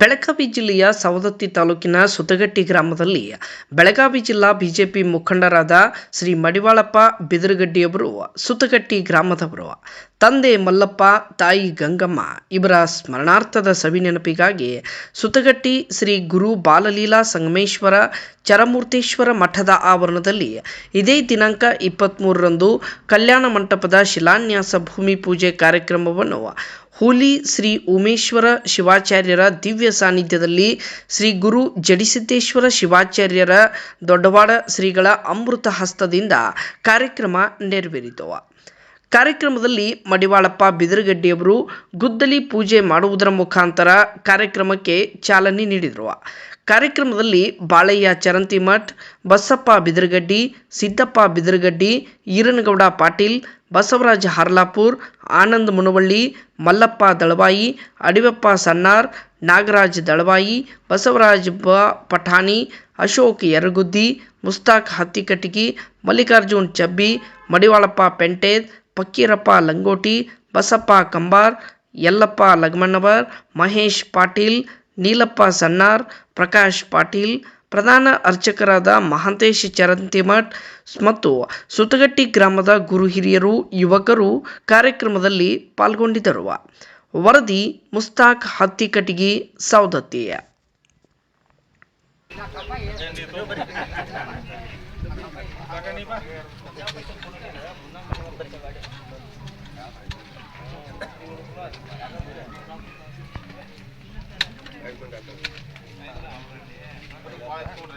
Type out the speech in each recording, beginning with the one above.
ಬೆಳಗಾವಿ ಜಿಲ್ಲೆಯ ಸವದತ್ತಿ ತಾಲೂಕಿನ ಸುತಗಟ್ಟಿ ಗ್ರಾಮದಲ್ಲಿ ಬೆಳಗಾವಿ ಜಿಲ್ಲಾ ಬಿಜೆಪಿ ಮುಖಂಡರಾದ ಶ್ರೀ ಮಡಿವಾಳಪ್ಪ ಬಿದರಗಡ್ಡಿಯವರು ಸುತಗಟ್ಟಿ ಗ್ರಾಮದವರು, ತಂದೆ ಮಲ್ಲಪ್ಪ, ತಾಯಿ ಗಂಗಮ್ಮ ಇವರ ಸ್ಮರಣಾರ್ಥದ ಸವಿ ನೆನಪಿಗಾಗಿ ಸುತಗಟ್ಟಿ ಶ್ರೀ ಗುರು ಬಾಲಲೀಲಾ ಸಂಗಮೇಶ್ವರ ಚರಮೂರ್ತೇಶ್ವರ ಮಠದ ಆವರಣದಲ್ಲಿ ಇದೇ ದಿನಾಂಕ ಇಪ್ಪತ್ತ್ಮೂರರಂದು ಕಲ್ಯಾಣ ಮಂಟಪದ ಶಿಲಾನ್ಯಾಸ ಭೂಮಿ ಪೂಜೆ ಕಾರ್ಯಕ್ರಮವನ್ನು ಹೂಲಿ ಶ್ರೀ ಉಮೇಶ್ವರ ಶಿವಾಚಾರ್ಯರ ದಿವ್ಯ ಸಾನ್ನಿಧ್ಯದಲ್ಲಿ ಶ್ರೀ ಗುರು ಜಡಿಸಿದ್ದೇಶ್ವರ ಶಿವಾಚಾರ್ಯರ ದೊಡ್ಡವಾಡ ಶ್ರೀಗಳ ಅಮೃತ ಹಸ್ತದಿಂದ ಕಾರ್ಯಕ್ರಮ ನೆರವೇರಿತು. ಕಾರ್ಯಕ್ರಮದಲ್ಲಿ ಮಡಿವಾಳಪ್ಪ ಬಿದರಗಡ್ಡಿಯವರು ಗುದ್ದಲಿ ಪೂಜೆ ಮಾಡುವುದರ ಮುಖಾಂತರ ಕಾರ್ಯಕ್ರಮಕ್ಕೆ ಚಾಲನೆ ನೀಡಿದರು. ಕಾರ್ಯಕ್ರಮದಲ್ಲಿ ಬಾಳಯ್ಯ ಚರಂತಿಮಠ್, ಬಸಪ್ಪ ಬಿದರಗಡ್ಡಿ, ಸಿದ್ದಪ್ಪ ಬಿದರಗಡ್ಡಿ, ಈರನಗೌಡ ಪಾಟೀಲ್ ಬಸವರಾಜ ಹರ್ಲಾಪುರ್, ಆನಂದ್ ಮುನವಳ್ಳಿ, ಮಲ್ಲಪ್ಪ ದಳವಾಯಿ, ಅಡಿವಪ್ಪ ಸನ್ನಾರ್, ನಾಗರಾಜ್ ದಳವಾಯಿ, ಬಸವರಾಜ್ ಬ ಪಠಾಣಿ, ಅಶೋಕ್ ಯರಗುದ್ದಿ, ಮುಸ್ತಾಕ್ ಹತ್ತಿಕಟ್ಟಿಗಿ, ಮಲ್ಲಿಕಾರ್ಜುನ್ ಚಬ್ಬಿ, ಮಡಿವಾಳಪ್ಪ ಪೆಂಟೇದ್ ಪಕ್ಕೀರಪ್ಪ ಲಂಗೋಟಿ, ಬಸಪ್ಪ ಕಂಬಾರ್, ಯಲ್ಲಪ್ಪ ಲಗ್ಮಣ್ಣವರ್, ಮಹೇಶ್ ಪಾಟೀಲ್, ನೀಲಪ್ಪ ಸನ್ನಾರ್, ಪ್ರಕಾಶ್ ಪಾಟೀಲ್ ಪ್ರಧಾನ ಅರ್ಚಕರಾದ ಮಹಾಂತೇಶ್ ಚರಂತಿಮಠ್ ಮತ್ತು ಸುತಗಟ್ಟಿ ಗ್ರಾಮದ ಗುರು ಹಿರಿಯರು, ಯುವಕರು ಕಾರ್ಯಕ್ರಮದಲ್ಲಿ ಪಾಲ್ಗೊಂಡಿದ್ದರು. ವರದಿ, Mushtaq ಹತ್ತಿಕಟ್ಟಿಗಿ Saundatti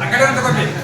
Acá levanta también.